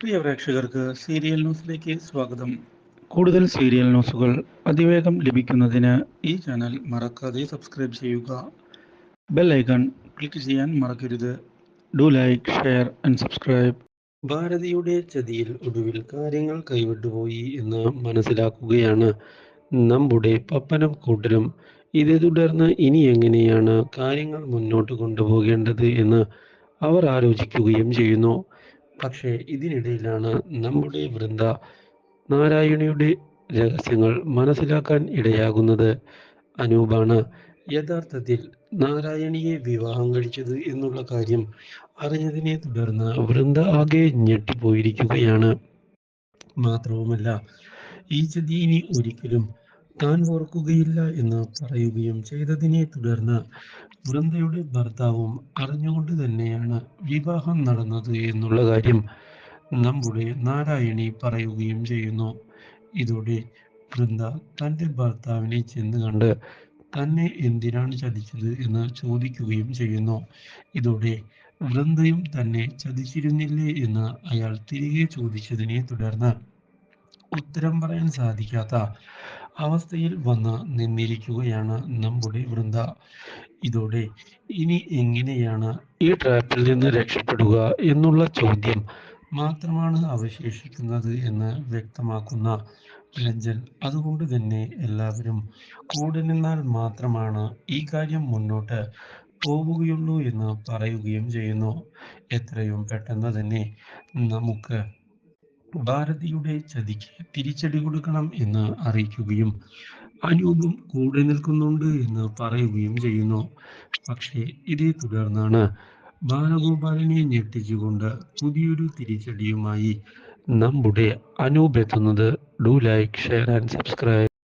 പ്രിയ പ്രേക്ഷകർക്ക് സീരിയൽ ന്യൂസിലേക്ക് സ്വാഗതം. കൂടുതൽ സീരിയൽ ന്യൂസുകൾ അതിവേഗം ലഭിക്കുന്നതിന് ഈ ചാനൽ മറക്കാതെ സബ്സ്ക്രൈബ് ചെയ്യുക. ബെൽ ഐക്കൺ ക്ലിക്ക് ചെയ്യാൻ മറക്കരുത്. Do like share and subscribe. ഭാരതിയുടെ ചതിയിൽ ഒടുവിൽ കാര്യങ്ങൾ കൈവിട്ടുപോയി എന്ന് മനസ്സിലാക്കുകയാണ്. നമ്മുടെ പപ്പനം കൂട്ടരും ഇതേ തുടർന്ന് ഇനി എങ്ങനെയാണ് കാര്യങ്ങൾ മുന്നോട്ട് കൊണ്ടുപോകേണ്ടത് എന്ന് അവർ ആലോചിക്കുകയും ചെയ്യുന്നു. പക്ഷേ ഇതിനിടയിലാണ് നമ്മുടെ വൃന്ദ നാരായണിയുടെ രഹസ്യങ്ങൾ മനസ്സിലാക്കാൻ ഇടയാകുന്നത്. അനൂപാണ് യഥാർത്ഥത്തിൽ നാരായണിയെ വിവാഹം കഴിച്ചത് എന്നുള്ള കാര്യം അറിഞ്ഞതിനെ തുടർന്ന് വൃന്ദ ആകെ ഞെട്ടിപ്പോയിരിക്കുകയാണ്. മാത്രവുമല്ല ഈ ചതി ഇനി ഒരിക്കലും താൻ ഓർക്കുകയില്ല എന്ന് പറയുകയും ചെയ്തതിനെ തുടർന്ന് വൃന്ദയുടെ ഭർത്താവും അറിഞ്ഞുകൊണ്ട് തന്നെയാണ് വിവാഹം നടന്നത് എന്നുള്ള കാര്യം നമ്മുടെ നാരായണി പറയുകയും ചെയ്യുന്നു. ഇതോടെ വൃന്ദ തന്റെ ഭർത്താവിനെ ചെന്ന് കണ്ട് തന്നെ എന്തിനാണ് ചതിച്ചത് എന്ന് ചോദിക്കുകയും ചെയ്യുന്നു. ഇതോടെ വൃന്ദയും തന്നെ ചതിച്ചിരുന്നില്ലേ എന്ന് അയാൾ തിരികെ ചോദിച്ചതിനെ തുടർന്ന് ഉത്തരം പറയാൻ സാധിക്കാത്ത അവസ്ഥയിൽ വന്ന് നിന്നിരിക്കുകയാണ് നമ്മുടെ വൃന്ദ. ഇതോടെ ഇനി എങ്ങനെയാണ് ഈ ട്രാപ്പിൽ നിന്ന് രക്ഷപ്പെടുക എന്നുള്ള ചോദ്യം മാത്രമാണ് അവശേഷിക്കുന്നത് എന്ന് വ്യക്തമാക്കുന്ന രഞ്ജൻ. അതുകൊണ്ട് തന്നെ എല്ലാവരും കൂടെ നിന്നാൽ മാത്രമാണ് ഈ കാര്യം മുന്നോട്ട് പോവുകയുള്ളൂ എന്ന് പറയുകയും ചെയ്യുന്നു. എത്രയും പെട്ടെന്ന് തന്നെ നമുക്ക് ഭാരതിയുടെ ചതിക്ക് തിരിച്ചടി കൊടുക്കണം എന്ന് അറിയിക്കുകയും അനൂപും കൂടെ നിൽക്കുന്നുണ്ട് എന്ന് പറയുകയും ചെയ്യുന്നു. പക്ഷേ ഇതേ തുടർന്നാണ് ബാലഗോപാലിനെ ഞെട്ടിച്ചുകൊണ്ട് പുതിയൊരു തിരിച്ചടിയുമായി നമ്മുടെ അനൂപ് എത്തുന്നത്. Do like share and subscribe